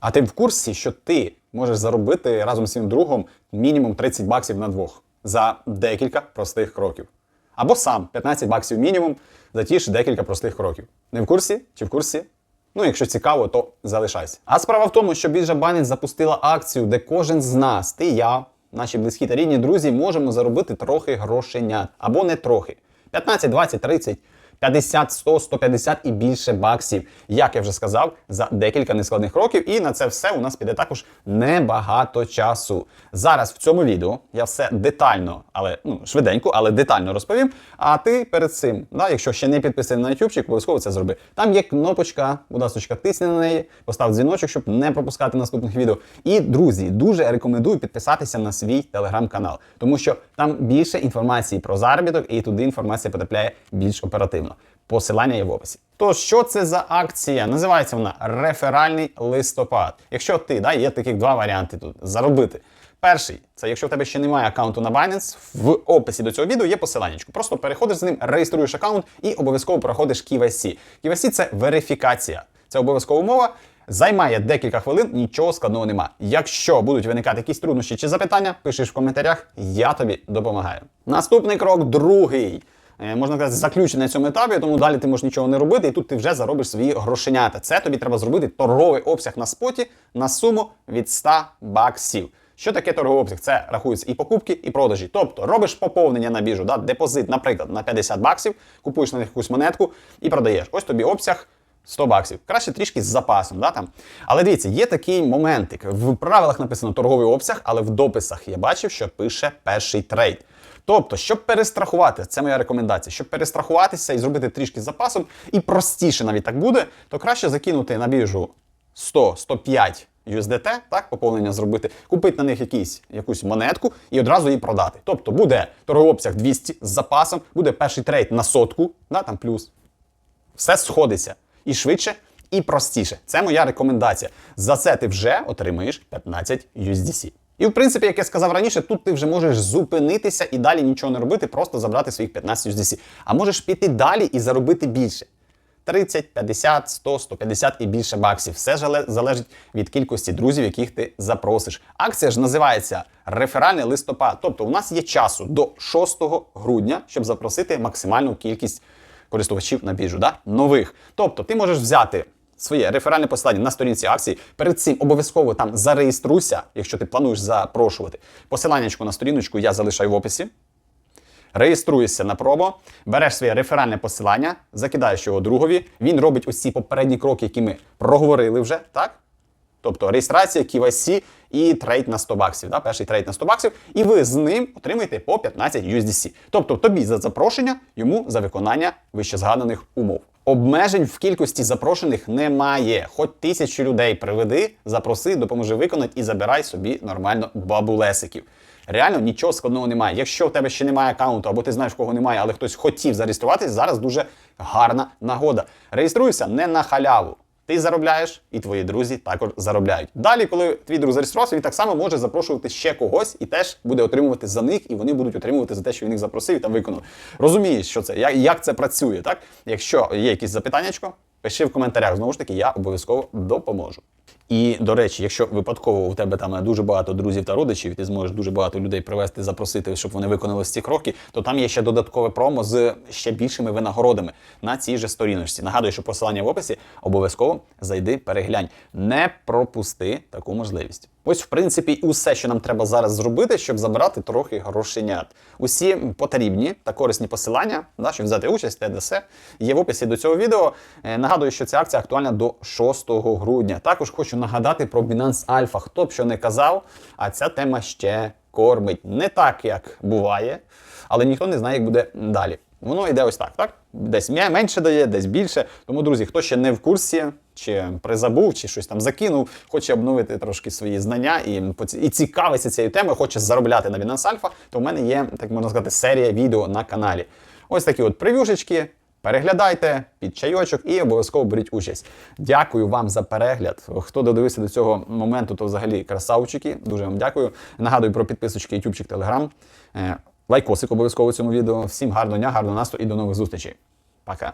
А ти в курсі, що ти можеш заробити разом з своїм другом мінімум 30 баксів на двох за декілька простих кроків. Або сам 15 баксів мінімум за ті ж декілька простих кроків. Не в курсі чи в курсі? Ну, якщо цікаво, то залишайся. А справа в тому, що біржа Binance запустила акцію, де кожен з нас, ти, я, наші близькі та рідні друзі, можемо заробити трохи грошенят. Або не трохи. 15, 20, 30, 50, 100, 150 і більше баксів, як я вже сказав, за декілька нескладних років. І на це все у нас піде також небагато часу. Зараз в цьому відео я все детально, але ну швиденько, але детально розповім. А ти перед цим, да, якщо ще не підписаний на YouTube, обов'язково це зроби. Там є кнопочка, будь ласка, тисни на неї, постав дзвіночок, щоб не пропускати наступних відео. І друзі, дуже рекомендую підписатися на свій телеграм-канал, тому що там більше інформації про заробіток, і туди інформація потрапляє більш оперативно. Посилання є в описі. То що це за акція? Називається вона реферальний листопад. Якщо ти да, є таких два варіанти тут заробити. Перший це якщо в тебе ще немає аккаунту на Binance, в описі до цього відео є посилання. Просто переходиш з ним, реєструєш аккаунт і обов'язково проходиш KYC. KYC – це верифікація. Це обов'язкова умова. Займає декілька хвилин, нічого складного нема. Якщо будуть виникати якісь труднощі чи запитання, пишеш в коментарях, я тобі допомагаю. Наступний крок, другий. Е, Можна сказати, заключений на цьому етапі, тому далі ти можеш нічого не робити, і тут ти вже заробиш свої грошенята. Це тобі треба зробити торговий обсяг на споті на суму від 100 баксів. Що таке торговий обсяг? Це рахується і покупки, і продажі. Тобто робиш поповнення на біржу, да, депозит, наприклад, на 50 баксів, купуєш на них якусь монетку і продаєш. Ось тобі обсяг 100 баксів. Краще трішки з запасом. Да, там. Але дивіться, є такий моментик. В правилах написано торговий обсяг, але в дописах я бачив, що пише перший трейд. Тобто, щоб перестрахувати, це моя рекомендація, щоб перестрахуватися і зробити трішки з запасом, і простіше навіть так буде, то краще закинути на біржу 100-105 USDT, так, поповнення зробити, купити на них якісь, якусь монетку і одразу її продати. Тобто буде торговий обсяг 200 з запасом, буде перший трейд на сотку, да, там плюс. Все сходиться і швидше, і простіше. Це моя рекомендація. За це ти вже отримаєш 15 USDC. І в принципі, як я сказав раніше, тут ти вже можеш зупинитися і далі нічого не робити, просто забрати своїх 15 USDC. А можеш піти далі і заробити більше. 30, 50, 100, 150 і більше баксів. Все жале- залежить від кількості друзів, яких ти запросиш. Акція ж називається реферальний листопад. Тобто, у нас є часу до 6 грудня, щоб запросити максимальну кількість користувачів на біржу, да? нових. Тобто, ти можеш взяти своє реферальне посилання на сторінці акції. Перед цим обов'язково там зареєструйся, якщо ти плануєш запрошувати. Посиланнячку на сторіночку я залишаю в описі. Реєструєшся на промо, береш своє реферальне посилання, закидаєш його другові. Він робить ці попередні кроки, які ми проговорили вже, так? Тобто реєстрація, KYC і трейд на 100 баксів. Да? Перший трейд на 100 баксів, і ви з ним отримаєте по 15 USDC. Тобто тобі за запрошення, йому за виконання вище згаданих умов. Обмежень в кількості запрошених немає. Хоч тисячу людей приведи, запроси, допоможи виконати і забирай собі нормально бабулесиків. Реально нічого складного немає. Якщо в тебе ще немає аккаунту, або ти знаєш, кого немає, але хтось хотів зареєструватись, зараз дуже гарна нагода. Реєструйся не на халяву. Ти заробляєш, і твої друзі також заробляють. Далі, коли твій друг зареєструвався, він так само може запрошувати ще когось і теж буде отримувати за них, і вони будуть отримувати за те, що він їх запросив і там виконав. Розумієш, що це, як, це працює, так? Якщо є якісь запитання, пиши в коментарях. Знову ж таки, я обов'язково допоможу. І до речі, якщо випадково у тебе там дуже багато друзів та родичів, ти зможеш дуже багато людей привезти, запросити, щоб вони виконали ці кроки, то там є ще додаткове промо з ще більшими винагородами на цій же сторіночці. Нагадую, що посилання в описі обов'язково зайди, переглянь. Не пропусти таку можливість. Ось, в принципі, і усе, що нам треба зараз зробити, щоб забрати трохи грошенят. Усі потрібні та корисні посилання, да, щоб взяти участь, ТДС, є в описі до цього відео. Е, Нагадую, що ця акція актуальна до 6 грудня. Також хочу нагадати про Binance Alpha. Хто б що не казав, а ця тема ще кормить. Не так, як буває, але ніхто не знає, як буде далі. Воно йде ось так, так? Десь менше дає, десь більше. Тому, друзі, хто ще не в курсі, чи призабув, чи щось там закинув, хоче обновити трошки свої знання і, і цікавиться цією темою, хоче заробляти на Binance Alpha, то в мене є, так можна сказати, серія відео на каналі. Ось такі от прев'юшечки. Переглядайте під чайочок і обов'язково беріть участь. Дякую вам за перегляд. Хто додивився до цього моменту, то взагалі красавчики. Дуже вам дякую. Нагадую про підписочки, ютубчик, телеграм. Лайкосик обов'язково цьому відео. Всім гарного дня, гарного настрою і до нових зустрічей. Пока.